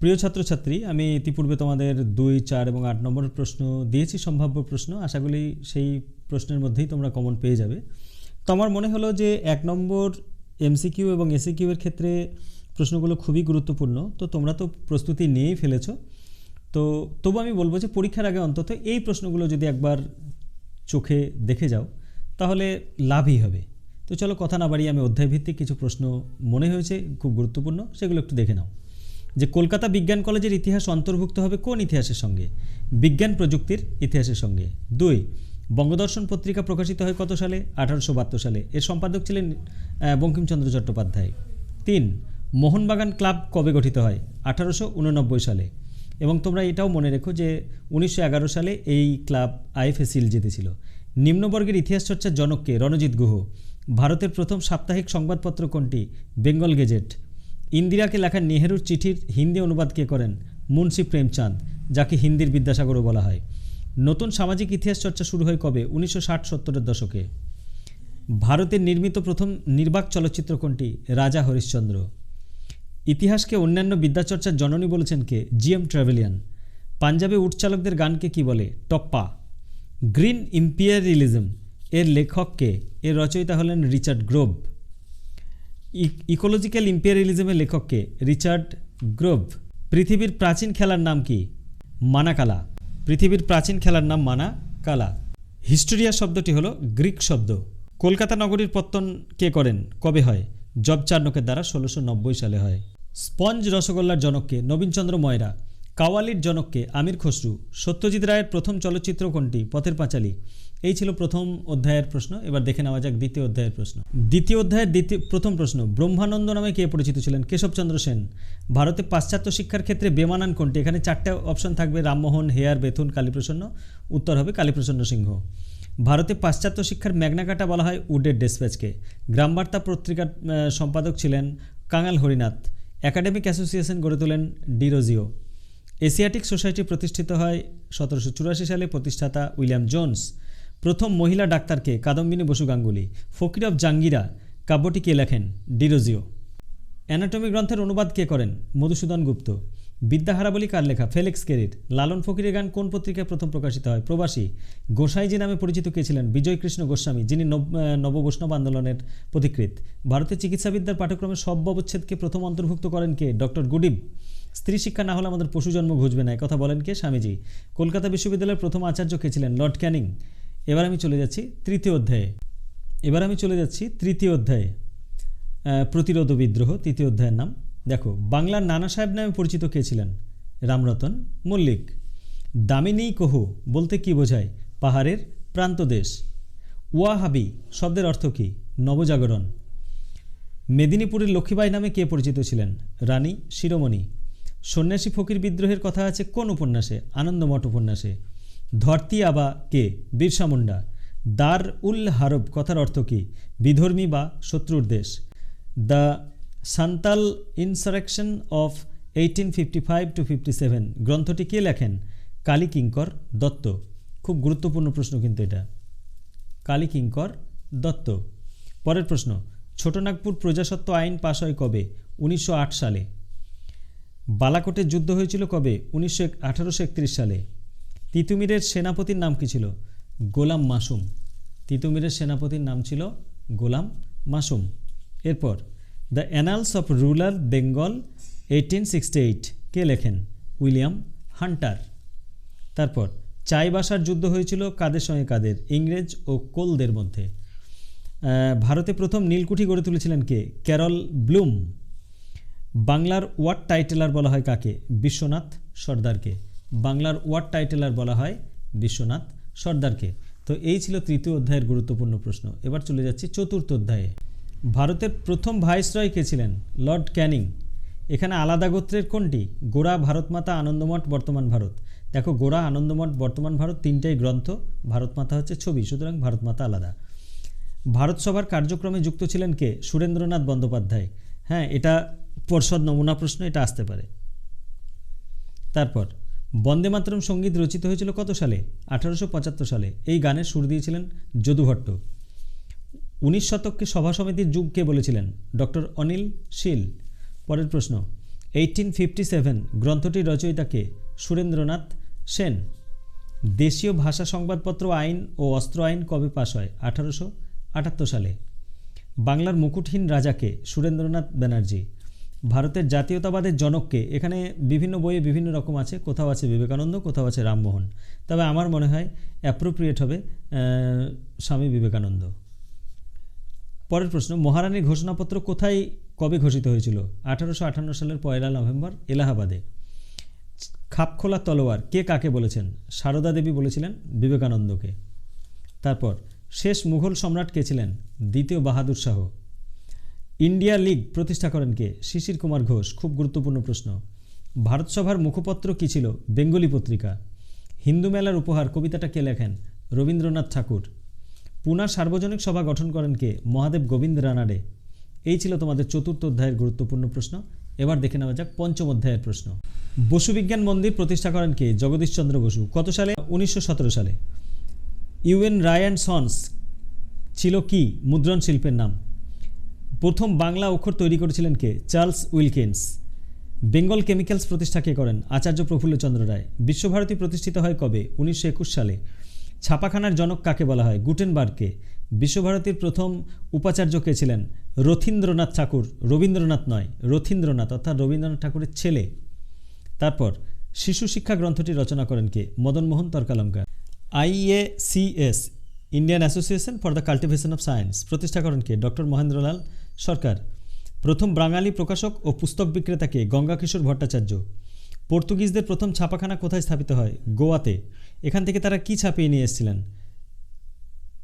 প্রিয় ছাত্রছাত্রী, আমি ইতিপূর্বে তোমাদের দুই, চার এবং আট নম্বরের প্রশ্ন দিয়েছি, সম্ভাব্য প্রশ্ন। আশা করি সেই প্রশ্নের মধ্যেই তোমরা কমন পেয়ে যাবে। তো আমার মনে হলো যে এক নম্বর এমসিকিউ এবং এসিকিউ এর ক্ষেত্রে প্রশ্নগুলো খুবই গুরুত্বপূর্ণ। তো তোমরা তো প্রস্তুতি নিয়েই ফেলেছো। তো তবু আমি বলব যে পরীক্ষার আগে অন্তত এই প্রশ্নগুলো যদি একবার চোখে দেখে যাও, তাহলে লাভই হবে। তো চলো কথা না বাড়িয়ে আমি অধ্যায়ভিত্তিক কিছু প্রশ্ন মনে হয়েছে, খুব গুরুত্বপূর্ণ, সেগুলো একটু দেখে নাও। যে কলকাতা বিজ্ঞান কলেজের ইতিহাস অন্তর্ভুক্ত হবে কোন ইতিহাসের সঙ্গে? বিজ্ঞান প্রযুক্তির ইতিহাসের সঙ্গে। দুই, বঙ্গদর্শন পত্রিকা প্রকাশিত হয় কত সালে? আঠারোশো বাহাত্তর সালে। এর সম্পাদক ছিলেন বঙ্কিমচন্দ্র চট্টোপাধ্যায়। তিন, মোহনবাগান ক্লাব কবে গঠিত হয়? আঠারোশো উননব্বই সালে। এবং তোমরা এটাও মনে রেখো যে উনিশশো এগারো সালে এই ক্লাব আইএফএ সিল জিতেছিল। নিম্নবর্গের ইতিহাস চর্চার জনককে রণজিৎ গুহ। ভারতের প্রথম সাপ্তাহিক সংবাদপত্র কোনটি? বেঙ্গল গেজেট। ইন্দিরাকে লেখা নেহেরুর চিঠির হিন্দি অনুবাদ কে করেন? মুন্সি প্রেমচাঁদ, যাকে হিন্দির বিদ্যাসাগরও বলা হয়। নতুন সামাজিক ইতিহাস চর্চা শুরু হয় কবে? উনিশশো ষাট সত্তরের দশকে। ভারতের নির্মিত প্রথম নির্বাক চলচ্চিত্র কোনটি? রাজা হরিশ্চন্দ্র। ইতিহাসকে অন্যান্য বিদ্যাচর্চার জননী বলেছেন কে? G M ট্রাভেলিয়ান। পাঞ্জাবে উটচালকদের গানকে কি বলে? টপ্পা। গ্রিন ইম্পিয়ারিলিজম এর লেখককে এর রচয়িতা হলেন রিচার্ড গ্রোভ ইকোলজিক্যাল ইম্পিয়ারিলিজমের লেখককে রিচার্ড গ্রোভ। পৃথিবীর প্রাচীন খেলার নাম কি? মানাকালা। পৃথিবীর প্রাচীন খেলার নাম মানা কালা হিস্টোরিয়া শব্দটি হলো গ্রিক শব্দ। কলকাতা নগরীর পত্তন কে করেন? কবে হয়? জব চার্নকের দ্বারা ষোলোশো সালে হয়। স্পঞ্জ রসগোল্লার জনককে নবীনচন্দ্র ময়রা, কাওয়ালির জনককে আমির খসরু, সত্যজিৎ রায়ের প্রথম চলচ্চিত্র কোনটি? পথের পাঁচালী। এই ছিল প্রথম অধ্যায়ের প্রশ্ন। এবার দেখে নেওয়া যাক দ্বিতীয় অধ্যায়ের প্রশ্ন। দ্বিতীয় অধ্যায়ের দ্বিতীয় প্রথম প্রশ্ন, ব্রহ্মানন্দ নামে কে পরিচিত ছিলেন? কেশবচন্দ্র সেন। ভারতে পাশ্চাত্য শিক্ষার ক্ষেত্রে বেমানান কোনটি? এখানে চারটে অপশন থাকবে, রামমোহন, হেয়ার, বেথুন, কালীপ্রসন্ন। উত্তর হবে কালীপ্রসন্ন সিংহ। ভারতে পাশ্চাত্য শিক্ষার ম্যাগনাকাটা বলা হয় উডের ডেসপ্যাচকে। গ্রামবার্তা পত্রিকার সম্পাদক ছিলেন কাঙাল হরিনাথ। একাডেমিক অ্যাসোসিয়েশন গড়ে তোলেন ডিরোজিও। এশিয়াটিক সোসাইটি প্রতিষ্ঠিত হয় সতেরোশো চুরাশি সালে, প্রতিষ্ঠাতা উইলিয়াম জোনস। প্রথম মহিলা ডাক্তারকে কাদম্বিনী বসু গাঙ্গুলি, ফকির অফ জাঙ্গিরা কাব্যটি কে লেখেন ডিরোজিও। অ্যানাটমি গ্রন্থের অনুবাদ কে করেন? মধুসূদন গুপ্ত। বিদ্যাহারা বলি কার লেখা? ফেলেক্স কেরির। লালন ফকিরের গান কোন পত্রিকায় প্রথম প্রকাশিত হয়? প্রবাসী। গোসাইজি নামে পরিচিত কে ছিলেন? বিজয় কৃষ্ণ গোস্বামী, যিনি নব- নববৈষ্ণব আন্দোলনের পথিকৃৎ। ভারতের চিকিৎসাবিদ্যার পাঠ্যক্রমে সব ব্যবচ্ছেদকে প্রথম অন্তর্ভুক্ত করেন কে? ডক্টর গুডিব স্ত্রী শিক্ষা না হলে আমাদের পশু জন্ম ঘুচবে না কথা বলেন কে স্বামীজি। কলকাতা বিশ্ববিদ্যালয়ের প্রথম আচার্য কে ছিলেন? Lord Canning. এবার আমি চলে যাচ্ছি তৃতীয় অধ্যায়ে। এবার আমি চলে যাচ্ছি তৃতীয় অধ্যায়ে। প্রতিরোধ বিদ্রোহ, তৃতীয় অধ্যায়ের নাম। দেখো, বাংলার নানা সাহেব নামে পরিচিত কে ছিলেন? রামরতন মল্লিক। দামিনী কহু, বলতে কি বোঝায়? পাহাড়ের প্রান্তদেশ ওয়াহাবি, শব্দের অর্থ কী? নবজাগরণ। মেদিনীপুরের লক্ষ্মীবাই নামে কে পরিচিত ছিলেন? রানী শিরোমণি। সন্ন্যাসী ফকির বিদ্রোহের কথা আছে কোন উপন্যাসে? আনন্দমঠ উপন্যাসে। ধরতি আবা কে? বিরসা মুন্ডা। দার উল হারব কথার অর্থ কী? বিধর্মী বা শত্রুর দেশ। The Santal insurrection of eighteen fifty five to fifty seven গ্রন্থটি কে লেখেন? কালী কিঙ্কর দত্ত। খুব গুরুত্বপূর্ণ প্রশ্ন কিন্তু এটা। কালী কিঙ্কর দত্ত। পরের প্রশ্ন, ছোটনাগপুর প্রজাসত্ব আইন পাশ হয় কবে? উনিশশো আট সালে। বালাকোটের যুদ্ধ হয়েছিল কবে? উনিশশো সালে। তিতুমিরের সেনাপতির নাম কী ছিল? গোলাম মাসুম। তিতুমিরের সেনাপতির নাম ছিল গোলাম মাসুম। এরপর, the annals of rural Bengal, eighteen sixty eight কে লেখেন? William Hunter. তারপর চাইবাসার যুদ্ধ হয়েছিল কাদের সঙ্গে কাদের ইংরেজ ও কোলদের মধ্যে। ভারতে প্রথম নীলকুঠি গড়ে তুলেছিলেন কে? Carol Bloom. বাংলার ওয়ার্ড টাইটেলার বলা হয় কাকে? বিশ্বনাথ সর্দারকে। বাংলার ওয়ার্ড টাইটেলার বলা হয় বিশ্বনাথ সর্দারকে। তো এই ছিল তৃতীয় অধ্যায়ের গুরুত্বপূর্ণ প্রশ্ন। এবার চলে যাচ্ছি চতুর্থ অধ্যায়ে। ভারতের প্রথম ভাইসরয় কে ছিলেন? Lord Canning. এখানে আলাদা গোত্রের কোনটি? গোড়া ভারতমাতা আনন্দমঠ, বর্তমান ভারত। দেখো, গোড়া, আনন্দমঠ, বর্তমান ভারত তিনটাই গ্রন্থ, ভারতমাতা হচ্ছে ছবি, সুতরাং ভারতমাতা আলাদা। ভারত সভার কার্যক্রমে যুক্ত ছিলেন কে? সুরেন্দ্রনাথ বন্দ্যোপাধ্যায়। হ্যাঁ এটা পর্ষদ নমুনা প্রশ্ন, এটা আসতে পারে। তারপর বন্দে মাতরম সংগীত রচিত হয়েছিল কত সালে? আঠারোশো পঁচাত্তর সালে। এই গানের সুর দিয়েছিলেন যদুভট্ট উনিশ শতককে সভা সমিতির যুগ কে বলেছিলেন? ডক্টর অনিল শীল। পরের প্রশ্ন এইটিন ফিফটি সেভেন গ্রন্থটির রচয়িতাকে সুরেন্দ্রনাথ সেন। দেশীয় ভাষা সংবাদপত্র, আইন ও অস্ত্র আইন কবে পাশ হয়? আঠারোশো আটাত্তর সালে। বাংলার মুকুটহীন রাজাকে সুরেন্দ্রনাথ ব্যানার্জি। ভারতের জাতীয়তাবাদের জনককে এখানে বিভিন্ন বইয়ে বিভিন্ন রকম আছে। কোথাও আছে বিবেকানন্দ, কোথাও আছে রামমোহন। তবে আমার মনে হয় অ্যাপ্রোপ্রিয়েট হবে স্বামী বিবেকানন্দ। পরের প্রশ্ন, মহারানীর ঘোষণাপত্র কোথায়, কবে ঘোষিত হয়েছিল? আঠারোশো আটান্ন সালের পয়লা নভেম্বর, এলাহাবাদে। খাপখোলা তলোয়ার, কে কাকে বলেছেন? সারদা দেবী বলেছিলেন বিবেকানন্দকে। তারপর, শেষ মুঘল সম্রাট কে ছিলেন? দ্বিতীয় বাহাদুর শাহ। ইন্ডিয়া লীগ প্রতিষ্ঠা করেন কে? শিশির কুমার ঘোষ, খুব গুরুত্বপূর্ণ প্রশ্ন। ভারত সভার মুখপত্র কী ছিল? বেঙ্গলি পত্রিকা। হিন্দু মেলার উপহার কবিতাটা কে লেখেন? রবীন্দ্রনাথ ঠাকুর। পুনা সার্বজনিক সভা গঠন করেন কে? মহাদেব গোবিন্দ রানাডে। এই ছিল তোমাদের চতুর্থ অধ্যায়ের গুরুত্বপূর্ণ প্রশ্ন। এবার দেখে নেওয়া যাক পঞ্চম অধ্যায়ের প্রশ্ন। বসু বিজ্ঞান মন্দির প্রতিষ্ঠা করেন কে? জগদীশচন্দ্র বসু। কত সালে? উনিশশো সতেরো সালে। ইউএন রায় অ্যান্ড সন্স ছিল কি? মুদ্রণ শিল্পের নাম। প্রথম বাংলা অক্ষর তৈরি করেছিলেন কে? Charles Wilkins. বেঙ্গল কেমিক্যালস প্রতিষ্ঠা কে করেন? আচার্য প্রফুল্লচন্দ্র রায়। বিশ্বভারতী প্রতিষ্ঠিত হয় কবে? উনিশশো একুশ সালে। ছাপাখানার জনক কাকে বলা হয়? গুটেনবার্গকে বিশ্বভারতীর প্রথম উপাচার্য কে ছিলেন? রথীন্দ্রনাথ ঠাকুর। রবীন্দ্রনাথ নয়, রথীন্দ্রনাথ, অর্থাৎ রবীন্দ্রনাথ ঠাকুরের ছেলে। তারপর, শিশু শিক্ষা গ্রন্থটি রচনা করেন কে? Madanmohan Tarkalankar. IACS Indian association for the cultivation of science প্রতিষ্ঠা করেন কে ডক্টর মহেন্দ্রলাল সরকার প্রথম বাঙালি প্রকাশক ও পুস্তক বিক্রেতাকে গঙ্গাকিশোর ভট্টাচার্য পর্তুগিজদের প্রথম ছাপাখানা কোথায় স্থাপিত হয় গোয়াতে এখান থেকে তারা কি ছাপিয়ে নিয়ে এসেছিলেন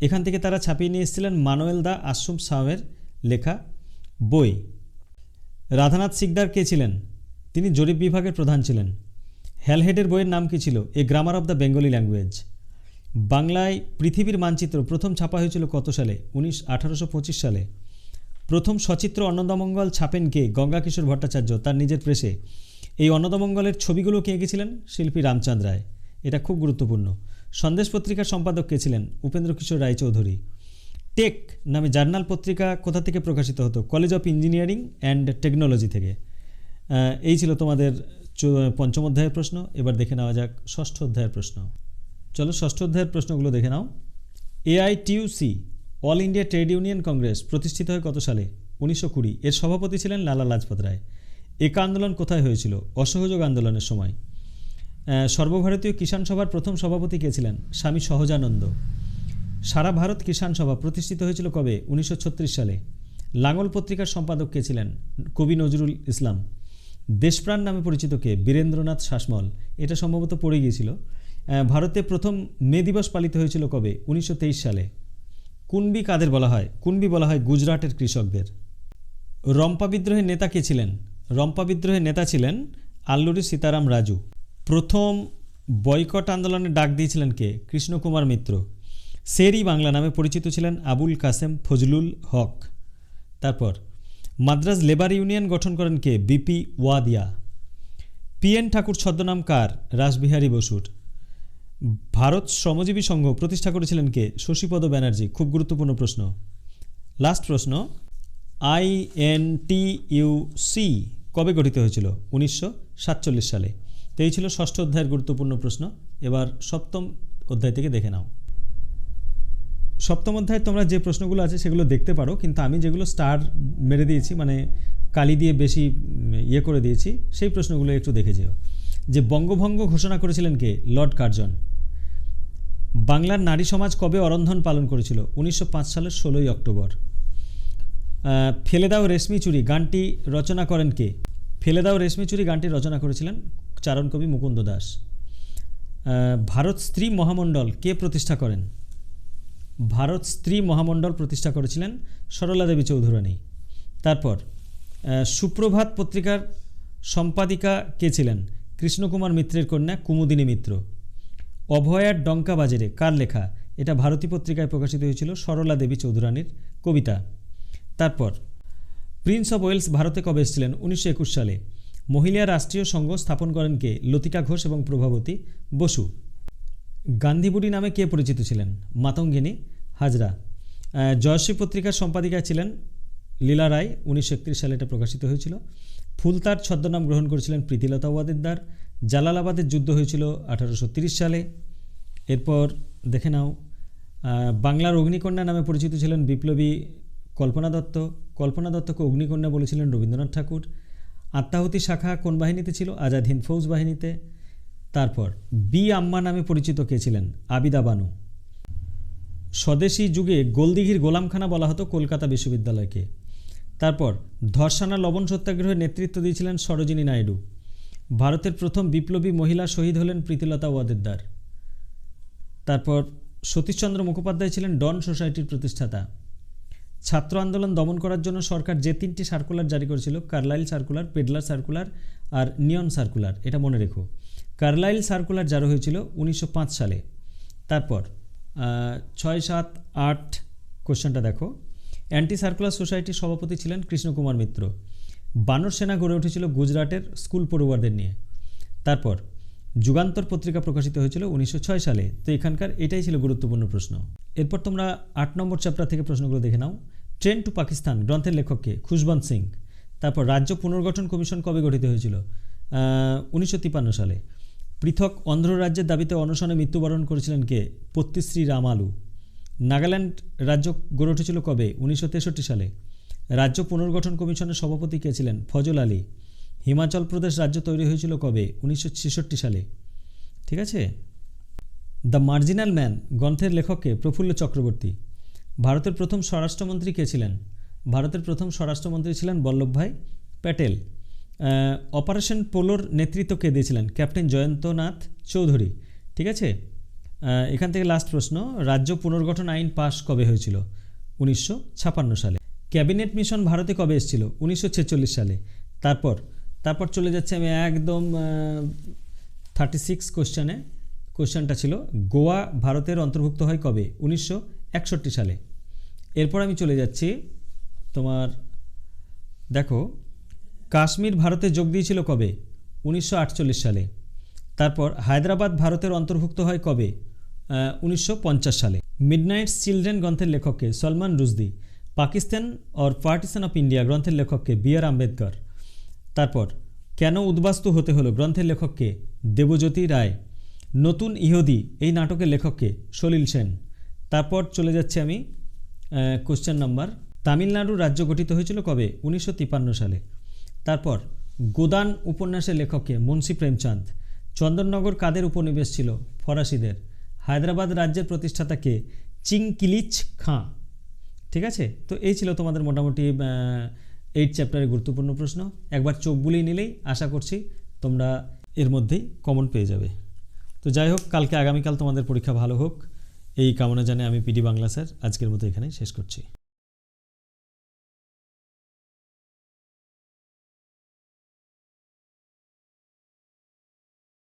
এখান থেকে তারা ছাপিয়ে নিয়ে এসেছিলেন মানুয়েল দা আশ্রম সামের লেখা বই। রাধানাথ সিকদার কে ছিলেন? তিনি জরিপ বিভাগের প্রধান ছিলেন। হ্যালহেডের বইয়ের নাম কী ছিল? A grammar of the Bengali language বাংলায় পৃথিবীর মানচিত্র প্রথম ছাপা হয়েছিল কত সালে? উনিশ, আঠারোশো সালে। প্রথম সচিত্র অন্নদামঙ্গল ছাপেন কে? গঙ্গাকিশোর ভট্টাচার্য, তার নিজের প্রেসে। এই অন্নদামঙ্গলের ছবিগুলো কে এঁকেছিলেন? শিল্পী রামচাঁদ রায়। এটা খুব গুরুত্বপূর্ণ। সন্দেশ পত্রিকার সম্পাদক কে ছিলেন? উপেন্দ্র কিশোর রায়চৌধুরী। টেক নামে জার্নাল পত্রিকা কোথা থেকে প্রকাশিত হতো? College of engineering and technology থেকে। এই ছিল তোমাদের পঞ্চম অধ্যায়ের প্রশ্ন। এবার দেখে নেওয়া যাক ষষ্ঠ অধ্যায়ের প্রশ্ন। চলো ষষ্ঠ অধ্যায়ের প্রশ্নগুলো দেখে নাও। AITUC all India trade union congress প্রতিষ্ঠিত হয় কত সালে? উনিশশো কুড়ি। এর সভাপতি ছিলেন লালা লাজপত রায়। একা আন্দোলন কোথায় হয়েছিল? অসহযোগ আন্দোলনের সময়। সর্বভারতীয় কিষাণ সভার প্রথম সভাপতি কে ছিলেন? স্বামী সহজানন্দ। সারা ভারত কিষাণ সভা প্রতিষ্ঠিত হয়েছিল কবে? উনিশশো ছত্রিশ সালে। লাঙ্গল পত্রিকার সম্পাদক কে ছিলেন? কবি নজরুল ইসলাম। দেশপ্রাণ নামে পরিচিত কে? বীরেন্দ্রনাথ শাসমল। এটা সম্ভবত পড়ে গিয়েছিল। ভারতে প্রথম মে দিবস পালিত হয়েছিল কবে? উনিশশো তেইশ সালে। কুনবি কাদের বলা হয়? কুনবি বলা হয় গুজরাটের কৃষকদের। রম্পা বিদ্রোহের নেতা কে ছিলেন? রম্পা বিদ্রোহের নেতা ছিলেন আল্লুরি সীতারাম রাজু। প্রথম বয়কট আন্দোলনে ডাক দিয়েছিলেন কে? কৃষ্ণকুমার মিত্র। সেরি বাংলা নামে পরিচিত ছিলেন আবুল কাসেম ফজলুল হক। তারপর, মাদ্রাজ লেবার ইউনিয়ন গঠন করেন কে? BP Wadia. P N Thakur ছদ্মনাম কার? রাসবিহারী বসুর। ভারত শ্রমজীবী সংঘ প্রতিষ্ঠা করেছিলেন কে? শশীপদ ব্যানার্জি। খুব গুরুত্বপূর্ণ প্রশ্ন। লাস্ট প্রশ্ন I N T U C কবে গঠিত হয়েছিল? উনিশশো সাতচল্লিশ সালে। তো এই ছিল ষষ্ঠ অধ্যায়ের গুরুত্বপূর্ণ প্রশ্ন। এবার সপ্তম অধ্যায় থেকে দেখে নাও। সপ্তম অধ্যায়ে তোমরা যে প্রশ্নগুলো আছে সেগুলো দেখতে পারো, কিন্তু আমি যেগুলো স্টার মেরে দিয়েছি মানে কালি দিয়ে বেশি ইয়ে করে দিয়েছি, সেই প্রশ্নগুলো একটু দেখে যেও। যে বঙ্গভঙ্গ ঘোষণা করেছিলেন কে? Lord Curzon. বাংলার নারী সমাজ কবে অরন্ধন পালন করেছিল? উনিশশো পাঁচ সালের ষোলোই অক্টোবর। ফেলে দাও রেশমি চুরি, গানটি রচনা করেন কে? ফেলে দাও রেশমি চুরি, গানটি রচনা করেছিলেন চারণকবি মুকুন্দ দাস। ভারত স্ত্রী মহামণ্ডল কে প্রতিষ্ঠা করেন? ভারত স্ত্রী মহামণ্ডল প্রতিষ্ঠা করেছিলেন সরলা দেবী চৌধুরানী। তারপর সুপ্রভাত পত্রিকার সম্পাদিকা কে ছিলেন? কৃষ্ণকুমার মিত্রের কন্যা কুমুদিনী মিত্র। অভয়ার ডঙ্কা বাজারে কার লেখা? এটা ভারতী পত্রিকায় প্রকাশিত হয়েছিল সরলা দেবী চৌধুরানীর কবিতা। তারপর, প্রিন্স অফ ওয়েলস ভারতে কবে এসেছিলেন? উনিশশো একুশ সালে। মহিলা রাষ্ট্রীয় সংঘ স্থাপন করেন কে? লতিকা ঘোষ এবং প্রভাবতী বসু। গান্ধীবুড়ি নামে কে পরিচিত ছিলেন? মাতঙ্গিনী হাজরা। জয়শ্রী পত্রিকার সম্পাদিকা ছিলেন লীলা রায়। উনিশশো একত্রিশ সালে এটা প্রকাশিত হয়েছিল। ফুলতার ছদ্মনাম গ্রহণ করেছিলেন প্রীতিলতা ওয়াদেদার জালালাবাদের যুদ্ধ হয়েছিল আঠারোশো সালে। এরপর দেখে নাও বাংলার অগ্নিকন্যা নামে পরিচিত ছিলেন বিপ্লবী কল্পনা দত্ত। কল্পনা দত্তকে অগ্নিকন্যা বলেছিলেন রবীন্দ্রনাথ ঠাকুর। আত্মাহুতি শাখা কোন বাহিনীতে ছিল? আজাদ হিন্দ ফৌজ বাহিনীতে। তারপর বি আম্মা নামে পরিচিত কে ছিলেন? আবিদা বানু। স্বদেশী যুগে গোলদিঘির গোলামখানা বলা হতো কলকাতা বিশ্ববিদ্যালয়কে। তারপর ধর্ষানা লবণ সত্যাগ্রহের নেতৃত্ব দিয়েছিলেন সরোজিনী নাইডু। ভারতের প্রথম বিপ্লবী মহিলা শহীদ হলেন প্রীতিলতা ওয়াদেদার। তারপর সতীশচন্দ্র মুখোপাধ্যায় ছিলেন ডন সোসাইটির প্রতিষ্ঠাতা। ছাত্র আন্দোলন দমন করার জন্য সরকার যে তিনটি সার্কুলার জারি করেছিল, কার্লাইল সার্কুলার, পেডলার সার্কুলার আর নিয়ন সার্কুলার, এটা মনে রেখো। কার্লাইল সার্কুলার জারি হয়েছিল উনিশশো পাঁচ সালে। তারপর ছয় সাত আট, কোশ্চেনটা দেখো। অ্যান্টি সার্কুলার সোসাইটির সভাপতি ছিলেন কৃষ্ণকুমার মিত্র। বানর সেনা গড়ে উঠেছিল গুজরাটের স্কুল পড়ুয়ারদের নিয়ে। তারপর, যুগান্তর পত্রিকা প্রকাশিত হয়েছিল উনিশশো ছয় সালে। তো এখানকার এটাই ছিল গুরুত্বপূর্ণ প্রশ্ন। এরপর তোমরা আট নম্বর চ্যাপ্টার থেকে প্রশ্নগুলো দেখে নাও। ট্রেন টু পাকিস্তান, গ্রন্থের লেখককে খুশবন্ত সিং। তারপর, রাজ্য পুনর্গঠন কমিশন কবে গঠিত হয়েছিল? উনিশশো সালে। পৃথক অন্ধ্র রাজ্যের দাবিতে অনশনে মৃত্যুবরণ করেছিলেন কে? পত্তিশ্রী রামালু নাগাল্যান্ড রাজ্য গড়ে উঠেছিল কবে? উনিশশো তেষট্টি সালে। রাজ্য পুনর্গঠন কমিশনের সভাপতি কে ছিলেন? ফজল আলী। হিমাচল প্রদেশ রাজ্য তৈরি হয়েছিল কবে? উনিশশো ছেষট্টি সালে। ঠিক আছে? দ্য মার্জিনাল ম্যান গ্রন্থের লেখককে প্রফুল্ল চক্রবর্তী। ভারতের প্রথম স্বরাষ্ট্রমন্ত্রী কে ছিলেন? ভারতের প্রথম স্বরাষ্ট্রমন্ত্রী ছিলেন বল্লভভাই প্যাটেল। অপারেশন পোলোর নেতৃত্ব কে দিয়েছিলেন? ক্যাপ্টেন জয়ন্তনাথ চৌধুরী। ঠিক আছে? এখান থেকে লাস্ট প্রশ্ন, রাজ্য পুনর্গঠন আইন পাশ কবে হয়েছিল? উনিশশো সালে। ক্যাবিনেট মিশন ভারতে কবে এসেছিল? উনিশশো ছেচল্লিশ সালে। তারপর তারপর চলে যাচ্ছে আমি একদম থার্টি সিক্স কোশ্চেনে কোশ্চেনটা ছিল, গোয়া ভারতের অন্তর্ভুক্ত হয় কবে? উনিশশো একষট্টি সালে। এরপর আমি চলে যাচ্ছি তোমার, দেখো, কাশ্মীর ভারতে যোগ দিয়েছিল কবে? উনিশশো আটচল্লিশ সালে। তারপর, হায়দ্রাবাদ ভারতের অন্তর্ভুক্ত হয় কবে? উনিশশো পঞ্চাশ সালে। মিডনাইট চিলড্রেন গ্রন্থের লেখককে Salman Rushdie Pakistan or partition of India গ্রন্থের লেখককে বি আর আম্বেদকর। তারপর কেন উদ্বাস্তু হতে হলো গ্রন্থের লেখককে দেবজ্যোতি রায়। নতুন ইহুদি এই নাটকের লেখককে সলিল সেন। তারপর চলে যাচ্ছে আমি কোশ্চেন নাম্বার তামিলনাড়ু রাজ্য গঠিত হয়েছিল কবে? উনিশশো সালে। তারপর গোদান উপন্যাসের লেখককে মুন্সী প্রেমচাঁদ। চন্দননগর কাদের উপনিবেশ ছিল? ফরাসিদের। হায়দ্রাবাদ রাজ্যের প্রতিষ্ঠাতাকে চিংকিলিচ খাঁ। ঠিক আছে? তো এই ছিল তোমাদের মোটামুটি এইট চ্যাপ্টারের গুরুত্বপূর্ণ প্রশ্ন। একবার চোখ বুলিয়ে নিলেই আশা করছি তোমরা এর মধ্যেই কমন পেয়ে যাবে। তো যাই হোক, কালকে আগামীকাল তোমাদের পরীক্ষা ভালো হোক। এই কামনা জানে আমি পিডি বাংলা স্যার, আজকের মতো এখানেই শেষ করছি।